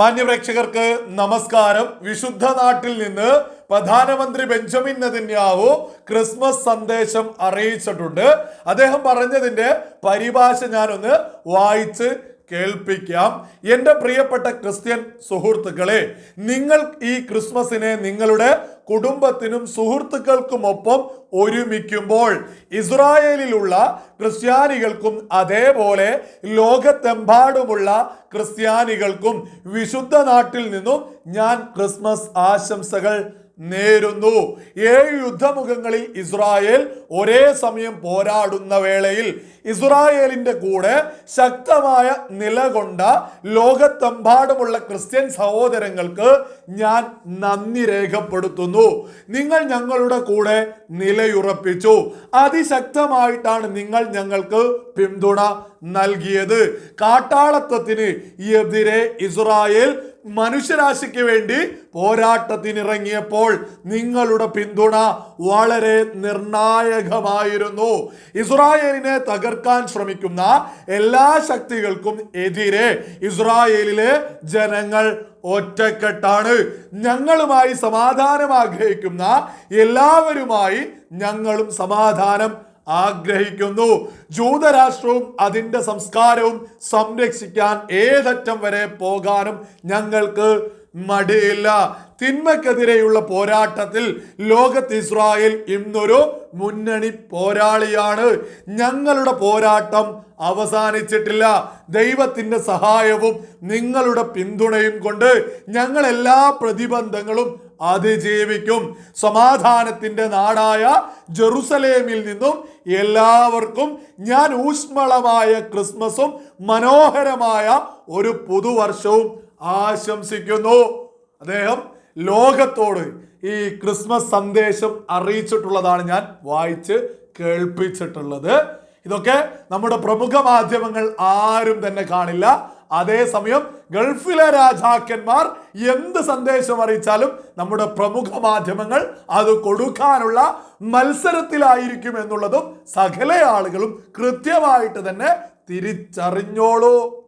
മാന്യപ്രേക്ഷകർക്ക് നമസ്കാരം. വിശുദ്ധ നാട്ടിൽ നിന്ന് പ്രധാനമന്ത്രി ബെഞ്ചമിൻ നെതന്യാഹു ക്രിസ്മസ് സന്ദേശം അറിയിച്ചിട്ടുണ്ട്. അദ്ദേഹം പറഞ്ഞതിന്റെ പരിഭാഷ ഞാനൊന്ന് വായിച്ച് കേൾപ്പിക്കാം. എന്റെ പ്രിയപ്പെട്ട ക്രിസ്ത്യൻ സുഹൃത്തുക്കളെ നിങ്ങൾ ഈ ക്രിസ്മസിനെ നിങ്ങളുടെ കുടുംബത്തിനും സുഹൃത്തുക്കൾക്കുമൊപ്പം ഒരുമിക്കുമ്പോൾ ഇസ്രായേലിലുള്ള ക്രിസ്ത്യാനികൾക്കും അതേപോലെ ലോകത്തെമ്പാടുമുള്ള ക്രിസ്ത്യാനികൾക്കും വിശുദ്ധ നാട്ടിൽ നിന്നും ഞാൻ ക്രിസ്മസ് ആശംസകൾ നേരുന്നു. ഏഴ് യുദ്ധമുഖങ്ങളിൽ ഇസ്രായേൽ ഒരേ സമയം പോരാടുന്ന വേളയിൽ ഇസ്രായേലിന്റെ കൂടെ ശക്തമായ നിലകൊണ്ട ലോകത്തെമ്പാടുമുള്ള ക്രിസ്ത്യൻ സഹോദരങ്ങൾക്ക് ഞാൻ നന്ദി രേഖപ്പെടുത്തുന്നു. നിങ്ങൾ ഞങ്ങളുടെ കൂടെ നിലയുറപ്പിച്ചു. അതിശക്തമായിട്ടാണ് നിങ്ങൾ ഞങ്ങൾക്ക് പിന്തുണ നൽകിയത്. കാട്ടാളത്വത്തിന് എതിരെ ഇസ്രായേൽ മനുഷ്യരാശിക്ക് വേണ്ടി പോരാട്ടത്തിനിറങ്ങിയപ്പോൾ നിങ്ങളുടെ പിന്തുണ വളരെ നിർണായകമായിരുന്നു. ഇസ്രായേലിനെ തകർക്കാൻ ശ്രമിക്കുന്ന എല്ലാ ശക്തികൾക്കും എതിരെ ഇസ്രായേലിലെ ജനങ്ങൾ ഒറ്റക്കെട്ടാണ്. ഞങ്ങളുമായി സമാധാനം ആഗ്രഹിക്കുന്ന എല്ലാവരുമായി ഞങ്ങളും സമാധാനം ആഗ്രഹിക്കുന്നു. ജൂതരാഷ്ട്രവും അതിന്റെ സംസ്കാരവും സംരക്ഷിക്കാൻ ഏതറ്റം വരെ പോകാനും ഞങ്ങൾക്ക് മടിയില്ല. തിന്മക്കെതിരെയുള്ള പോരാട്ടത്തിൽ ലോകത്ത് ഇസ്രായേൽ ഇന്നൊരു മുന്നണി പോരാളിയാണ്. ഞങ്ങളുടെ പോരാട്ടം അവസാനിച്ചിട്ടില്ല. ദൈവത്തിന്റെ സഹായവും നിങ്ങളുടെ പിന്തുണയും കൊണ്ട് ഞങ്ങൾ എല്ലാ പ്രതിബന്ധങ്ങളും അതിജീവിക്കും. സമാധാനത്തിന്റെ നാടായ ജെറുസലേമിൽ നിന്നും എല്ലാവർക്കും ഞാൻ ഊഷ്മളമായ ക്രിസ്മസും മനോഹരമായ ഒരു പുതുവർഷവും ആശംസിക്കുന്നു. അദ്ദേഹം ലോകത്തോട് ഈ ക്രിസ്മസ് സന്ദേശം അറിയിച്ചിട്ടുള്ളതാണ് ഞാൻ വായിച്ച് കേൾപ്പിച്ചിട്ടുള്ളത്. ഇതൊക്കെ നമ്മുടെ പ്രമുഖ മാധ്യമങ്ങൾ ആരും തന്നെ കാണില്ല. അതേസമയം ഗൾഫിലെ രാജാക്കന്മാർ എന്ത് സന്ദേശം അറിയിച്ചാലും നമ്മുടെ പ്രമുഖ മാധ്യമങ്ങൾ അത് കൊടുക്കാനുള്ള മത്സരത്തിലായിരിക്കും എന്നുള്ളതും സകല ആളുകളും കൃത്യമായിട്ട് തന്നെ തിരിച്ചറിഞ്ഞോളൂ.